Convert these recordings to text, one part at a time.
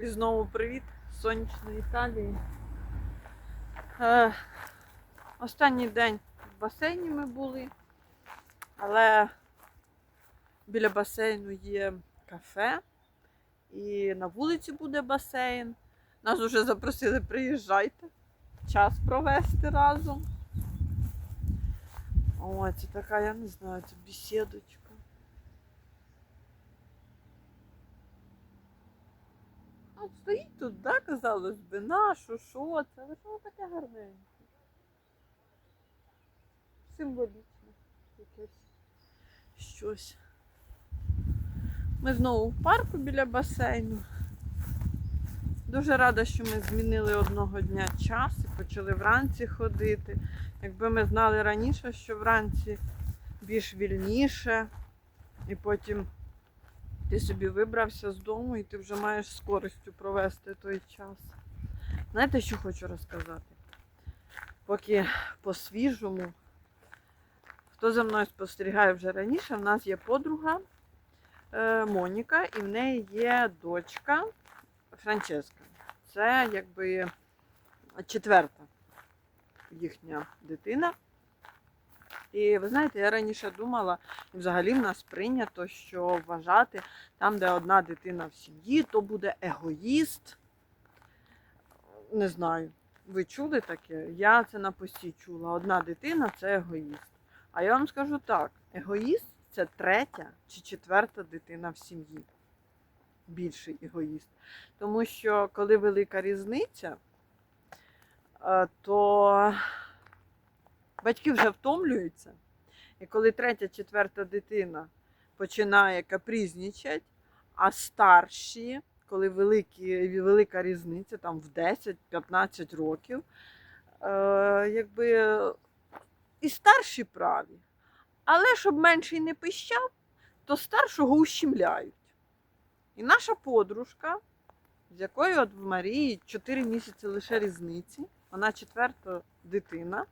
І знову привіт з сонячної Італії. Е, останній день в басейні ми були, але біля басейну є кафе, і на вулиці буде басейн. Нас вже запросили, приїжджайте, час провести разом. О, це така, я не знаю, це бесідочка. А от стоїть тут, да, казалось би, на що, що це, але воно таке гарненьке. Символічне якесь щось. Ми знову в парку біля басейну. Дуже рада, що ми змінили одного дня час і почали вранці ходити. Якби ми знали раніше, що вранці більш вільніше, і потім ти собі вибрався з дому і ти вже маєш з користю провести той час. Знаєте, що хочу розказати? Поки по-свіжому, хто за мною спостерігає вже раніше, в нас є подруга е, Моніка, і в неї є дочка Франческа. Це якби четверта їхня дитина. І ви знаєте, я раніше думала, і взагалі в нас прийнято, що вважати там, де одна дитина в сім'ї, то буде егоїст. Не знаю, ви чули таке? Я це на пості чула. Одна дитина це егоїст. А я вам скажу так: егоїст це третя чи четверта дитина в сім'ї. Більший егоїст. Тому що коли велика різниця, е, то батьки вже втомлюються. І коли третя, четверта дитина починає капризнічати, а старші, коли великі, велика різниця, там в 10-15 років, е, якби і старші праві. Але щоб менший не пищав, то старшого ущемляють. І наша подружка, з якою от в Марії 4 місяці лише різниці, вона четверта дитина.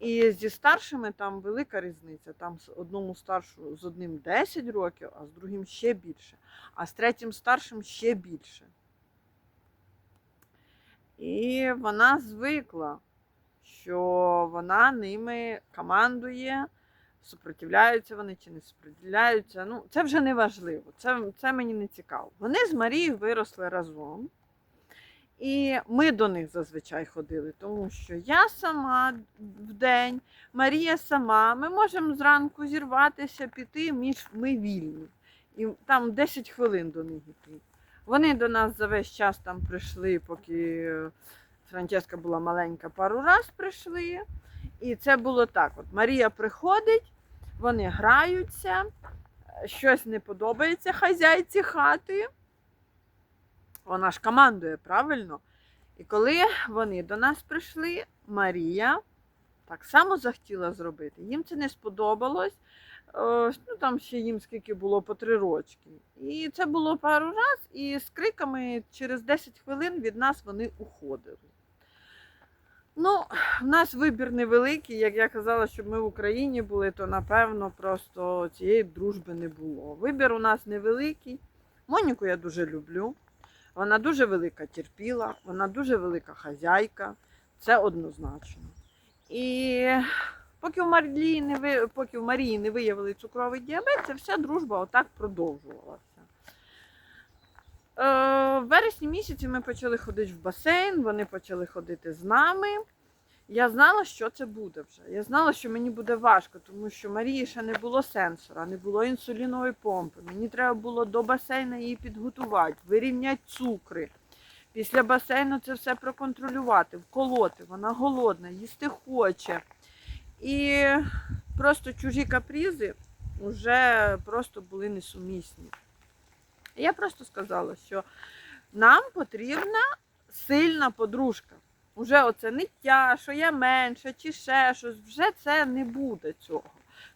І зі старшими там велика різниця. Там з одному старшу з одним 10 років, а з другим ще більше. А з третім старшим ще більше. І вона звикла, що вона ними командує, супротивляються вони чи не супротивляються. Ну, це вже не важливо, це, це мені не цікаво. Вони з Марією виросли разом. І ми до них зазвичай ходили, тому що я сама в день, Марія сама, ми можемо зранку зірватися, піти, між ми вільні. І там 10 хвилин до них йти. Вони до нас за весь час там прийшли, поки Франческа була маленька, пару раз прийшли. І це було так: от Марія приходить, вони граються, щось не подобається хазяйці хати. Вона ж командує правильно. І коли вони до нас прийшли, Марія так само захотіла зробити. Їм це не сподобалось. Е, Ну, там ще їм скільки було по три рочки. І це було пару раз, і з криками через 10 хвилин від нас вони уходили. Ну, в нас вибір невеликий. Як я казала, щоб ми в Україні були, то напевно просто цієї дружби не було. Вибір у нас невеликий. Моніку я дуже люблю. Вона дуже велика терпіла, вона дуже велика хазяйка, це однозначно. І поки в Марії не ви, поки в Марії не виявили цукровий діабет, це вся дружба отак продовжувалася. Е, в вересні місяці ми почали ходити в басейн, вони почали ходити з нами. Я знала, що це буде вже. Я знала, що мені буде важко, тому що Марії ще не було сенсора, не було інсулінової помпи. Мені треба було до басейну її підготувати, вирівняти цукри. Після басейну це все проконтролювати, вколоти. Вона голодна, їсти хоче. І просто чужі капризи вже просто були несумісні. Я просто сказала, що нам потрібна сильна подружка. Уже оце ниття, що я менше, чи ще щось, вже це не буде цього.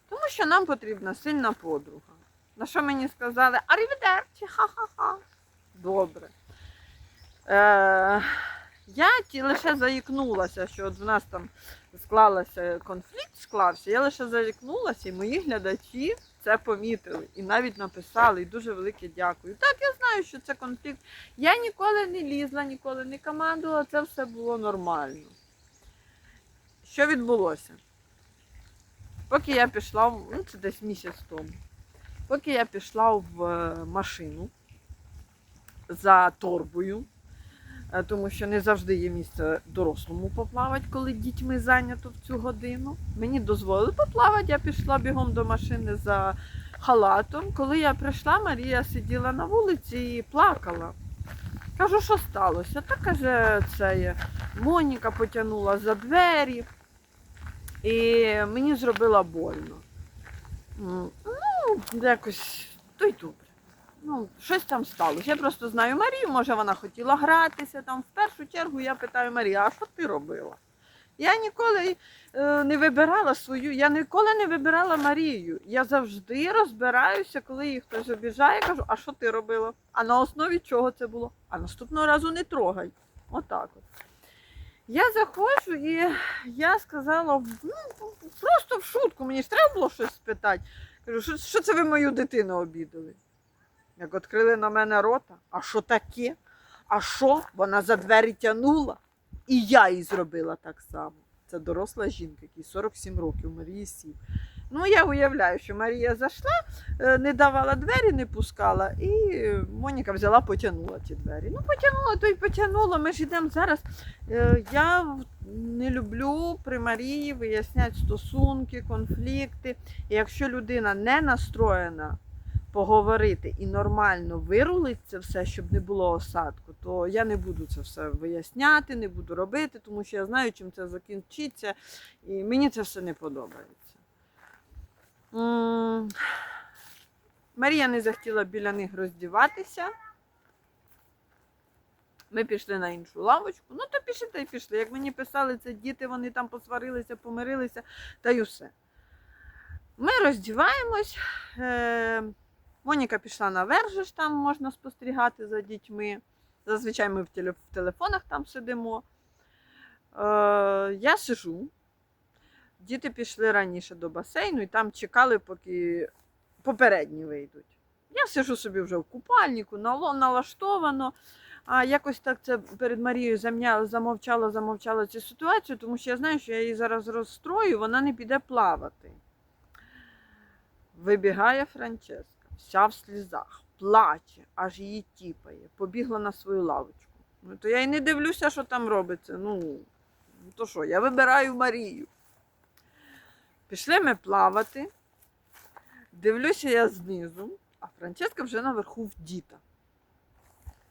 Тому що нам потрібна сильна подруга. На що мені сказали, арівідерчі, ха-ха-ха. Добре. Е, я ті лише заїкнулася, що от в нас там склалася конфлікт, склався. Я лише заїкнулася, і мої глядачі це помітили і навіть написали, і дуже велике дякую. Так, я знаю, що це конфлікт. Я ніколи не лізла, ніколи не командувала, це все було нормально. Що відбулося? Поки я пішла, ну це десь місяць тому, поки я пішла в е, машину за торбою, тому що не завжди є місце дорослому поплавати, коли дітьми зайнято в цю годину. Мені дозволили поплавати, я пішла бігом до машини за халатом. Коли я прийшла, Марія сиділа на вулиці і плакала. Кажу, що сталося? Та каже, це є. Моніка потягнула за двері, і мені зробила больно. Ну, якось то й добре. Ну, щось там сталося. Я просто знаю Марію, може вона хотіла гратися там. В першу чергу я питаю Марію, а що ти робила? Я ніколи е, не вибирала свою, я ніколи не вибирала Марію. Я завжди розбираюся, коли її хтось обіжає, кажу, а що ти робила? А на основі чого це було? А наступного разу не трогай. Отак от. Я заходжу і я сказала, ну, просто в шутку, мені ж треба було щось спитати. Кажу, що, що це ви мою дитину обідали? Як відкрили на мене рота, а що таке? А що? Вона за двері тянула. І я їй зробила так само. Це доросла жінка, якій 47 років, Марії Сів. Ну, я уявляю, що Марія зайшла, е, не давала двері, не пускала, і Моніка взяла, потягнула ті двері. Ну, потягнула, то й потягнула. Ми ж йдемо зараз. Е, Я не люблю при Марії виясняти стосунки, конфлікти. І якщо людина не настроєна поговорити і нормально вирулить це все, щоб не було осадку, то я не буду це все виясняти, не буду робити, тому що я знаю, чим це закінчиться, і мені це все не подобається. М, Марія не захотіла біля них роздіватися. Ми пішли на іншу лавочку. Ну, то пішли та й пішли. Як мені писали, це діти, вони там посварилися, помирилися, та й усе. Ми роздіваємось. Моніка пішла наверх, же ж там можна спостерігати за дітьми. Зазвичай ми в, теле- в телефонах там сидимо. Е, я сижу. Діти пішли раніше до басейну і там чекали, поки попередні вийдуть. Я сижу собі вже в купальнику, налаштовано. А якось так це перед Марією замовчала, замовчала цю ситуацію, тому що я знаю, що я її зараз розстрою, вона не піде плавати. Вибігає Франческа, вся в слізах, плаче, аж її тіпає, побігла на свою лавочку. Ну, то я й не дивлюся, що там робиться. Ну, ну, то що, я вибираю Марію. Пішли ми плавати. Дивлюся я знизу, а Франческа вже наверху в діта.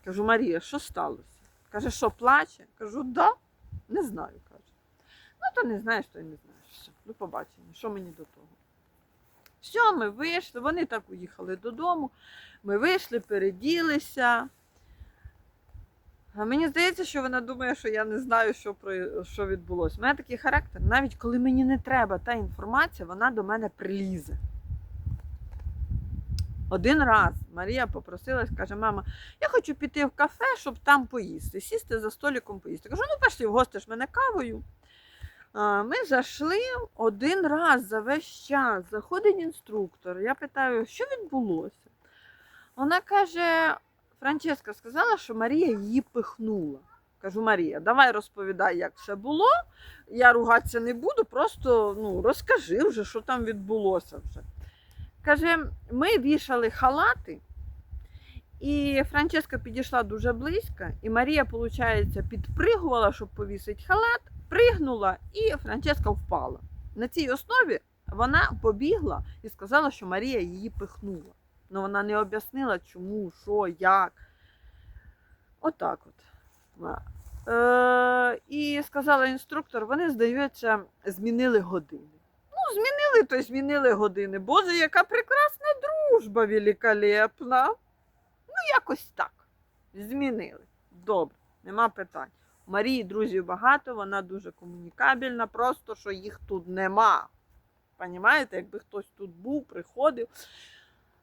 Кажу, Марія, що сталося? Каже, що плаче? Кажу, да, не знаю, каже. Ну, то не знаєш, то й не знаєш. Все, до побачення, що мені до того. Все, ми вийшли, вони так уїхали додому. Ми вийшли, переділися. А мені здається, що вона думає, що я не знаю, що, про, що відбулося. У мене такий характер, навіть коли мені не треба та інформація, вона до мене прилізе. Один раз Марія попросилась, каже, мама, я хочу піти в кафе, щоб там поїсти, сісти за столиком поїсти. Кажу, ну пішли, вгостиш мене кавою. Ми зайшли один раз за весь час. Заходить інструктор. Я питаю, що відбулося? Вона каже: Франческа сказала, що Марія її пихнула. Кажу, Марія, давай розповідай, як все було. Я ругатися не буду, просто ну, розкажи вже, що там відбулося вже. Каже, ми вішали халати, і Франческа підійшла дуже близько, і Марія, виходить, підпригувала, щоб повісити халат, пригнула, і Франческа впала. На цій основі вона побігла і сказала, що Марія її пихнула. Ну вона не об'яснила, чому, що, як. Отак от. Е, і сказала інструктор, вони, здається, змінили години. Ну, змінили, то змінили години. Боже, яка прекрасна дружба великолепна. Ну, якось так. Змінили. Добре, нема питань. Марії друзів багато, вона дуже комунікабельна, просто що їх тут нема. Понімаєте, якби хтось тут був, приходив.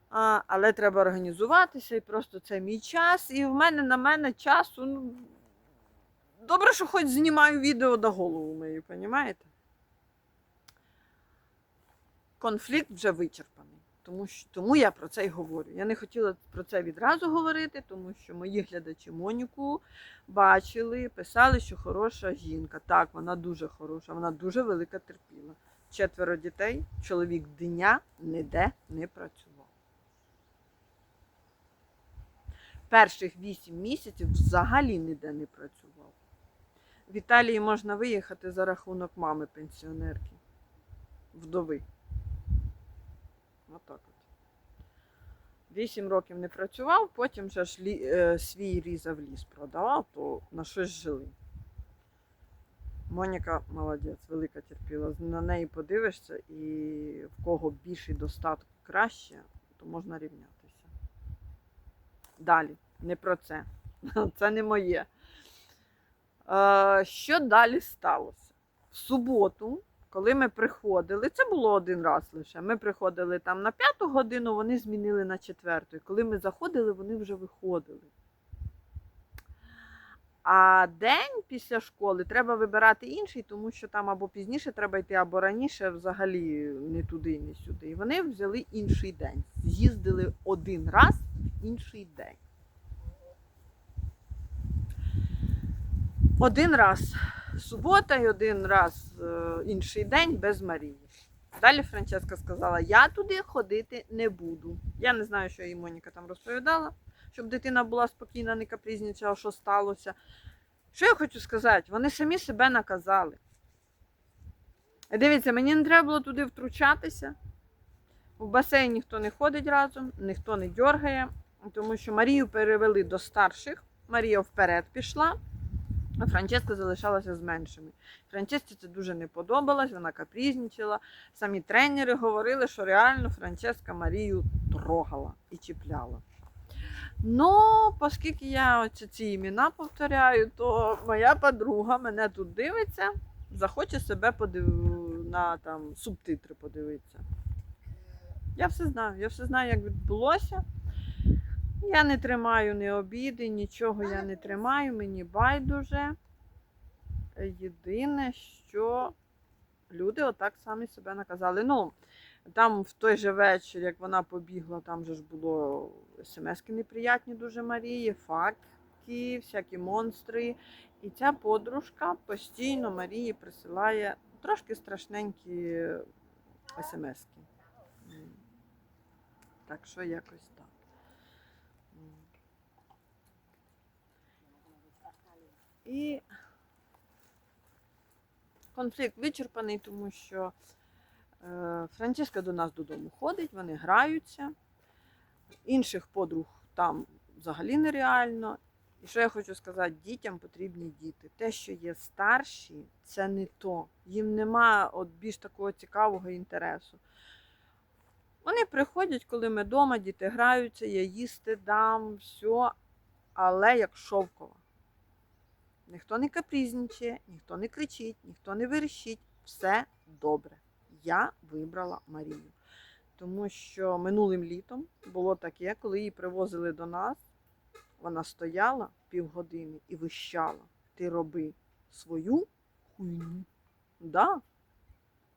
А, але треба організуватися, і просто це мій час. І в мене на мене часу. Ну, добре, що хоч знімаю відео до голову мою, понімаєте? Конфлікт вже вичерпаний. Тому, що, тому я про це й говорю. Я не хотіла про це відразу говорити, тому що мої глядачі Моніку бачили, писали, що хороша жінка. Так, вона дуже хороша, вона дуже велика терпіла. Четверо дітей, чоловік дня ніде не працював. Перших вісім місяців взагалі ніде не працював. В Італії можна виїхати за рахунок мами пенсіонерки, вдови. Отак от. Вісім років не працював, потім вже ж лі, е, свій різав ліс продавав, то на щось жили. Моніка молодець, велика терпіла. На неї подивишся і в кого більший достаток краще, то можна рівнятися. Далі, не про це. Це не моє. Е, що далі сталося? В суботу, коли ми приходили, це було один раз лише. Ми приходили там на п'яту годину, вони змінили на четверту. І коли ми заходили, вони вже виходили. А день після школи треба вибирати інший, тому що там або пізніше треба йти, або раніше взагалі не туди, не сюди. І вони взяли інший день. З'їздили один раз в інший день. Один раз субота і один раз е, інший день без Марії. Далі Франческа сказала: я туди ходити не буду. Я не знаю, що їй Моніка там розповідала, щоб дитина була спокійна, не капризнічала, що сталося. Що я хочу сказати? Вони самі себе наказали. Дивіться, мені не треба було туди втручатися. В басейн ніхто не ходить разом, ніхто не дергає, тому що Марію перевели до старших. Марія вперед пішла, Франческа залишалася з меншими. Франчесці це дуже не подобалось, вона капрізнічала. Самі тренери говорили, що реально Франческа Марію трогала і чіпляла. Ну, оскільки я оці ці імена повторяю, то моя подруга мене тут дивиться, захоче себе подив... на там, субтитри подивитися. Я все знаю, я все знаю, як відбулося. Я не тримаю ні обіди, нічого я не тримаю, мені байдуже. Єдине, що люди отак самі себе наказали. Ну, там в той же вечір, як вона побігла, там же ж було смски неприятні дуже Марії, факи, всякі монстри. І ця подружка постійно Марії присилає трошки страшненькі смски. Так що якось так. М. І конфлікт вичерпаний, тому що е, Франческа до нас додому ходить, вони граються. Інших подруг там взагалі нереально. І що я хочу сказати, дітям потрібні діти. Те, що є старші, це не то. Їм нема от більш такого цікавого інтересу. Вони приходять, коли ми вдома, діти граються, я їсти дам, все, але як шовкова. Ніхто не капризничає, ніхто не кричить, ніхто не верещить. Все добре. Я вибрала Марію. Тому що минулим літом було таке, коли її привозили до нас, вона стояла півгодини і вищала. Ти роби свою хуйню. Да.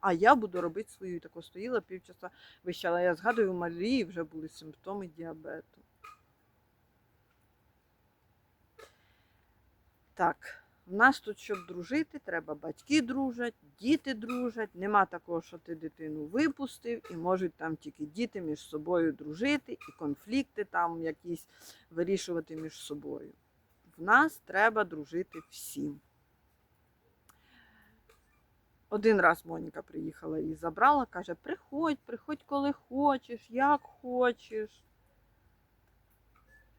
А я буду робити свою. І тако стоїла півчаса вищала. Я згадую, у Марії вже були симптоми діабету. Так, в нас тут, щоб дружити, треба батьки дружать, діти дружать. Нема такого, що ти дитину випустив, і можуть там тільки діти між собою дружити, і конфлікти там якісь вирішувати між собою. В нас треба дружити всім. Один раз Моніка приїхала і забрала, каже: приходь, приходь, коли хочеш, як хочеш.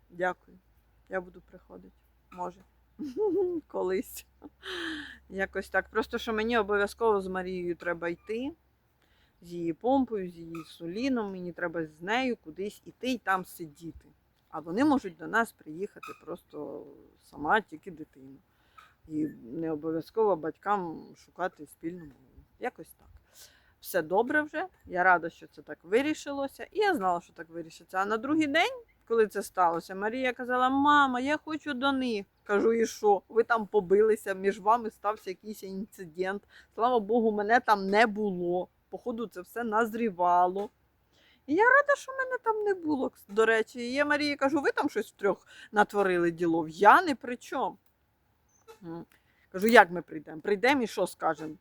Дякую. Я буду приходити. Може. Колись. Якось так. Просто що мені обов'язково з Марією треба йти, з її помпою, з її соліном. Мені треба з нею кудись іти і там сидіти. А вони можуть до нас приїхати просто сама, тільки дитина. І не обов'язково батькам шукати спільну мову. Якось так. Все добре вже. Я рада, що це так вирішилося. І я знала, що так вирішиться. А на другий день, коли це сталося, Марія казала: Мама, я хочу до них. Кажу, і що? Ви там побилися, між вами стався якийсь інцидент. Слава Богу, мене там не було. Походу, це все назрівало. І я рада, що мене там не було. До речі, я Марії кажу, ви там щось втрьох натворили ділов. Я не при чому. Кажу, як ми прийдемо? Прийдемо і що скажемо?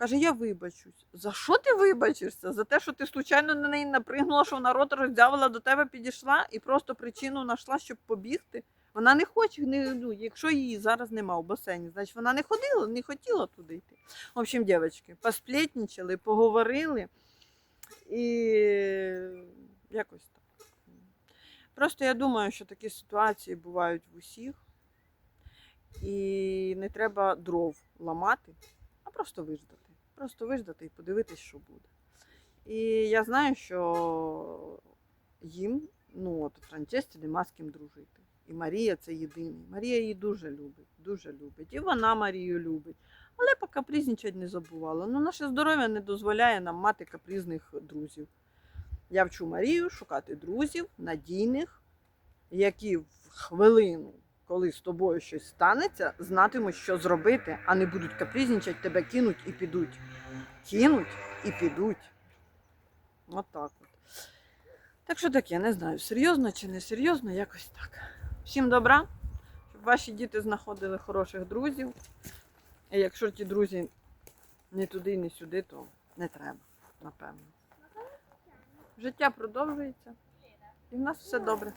Каже, я вибачусь. За що ти вибачишся? За те, що ти случайно на неї напригнула, що вона рот роздявила, до тебе підійшла і просто причину знайшла, щоб побігти. Вона не хоче, не, ну, якщо її зараз нема в басейні, значить вона не ходила, не хотіла туди йти. В общем, дівчатки, посплетничали, поговорили і якось так. Просто я думаю, що такі ситуації бувають в усіх. І не треба дров ламати, а просто виждати. Просто виждати і подивитись, що буде. І я знаю, що їм, ну от Франчесті нема з ким дружити. І Марія це єдиний. Марія її дуже любить, дуже любить. І вона Марію любить. Але по покапризничать не забувала. Ну, наше здоров'я не дозволяє нам мати капризних друзів. Я вчу Марію шукати друзів надійних, які в хвилину, коли з тобою щось станеться, знатимуть, що зробити, а не будуть капризничать, тебе кинуть і підуть. Кинуть і підуть. От так от. Так що таке, не знаю, серйозно чи не серйозно, якось так. Всім добра, щоб ваші діти знаходили хороших друзів. А якщо ті друзі не туди, не сюди, то не треба, напевно. Життя продовжується. І в нас все добре.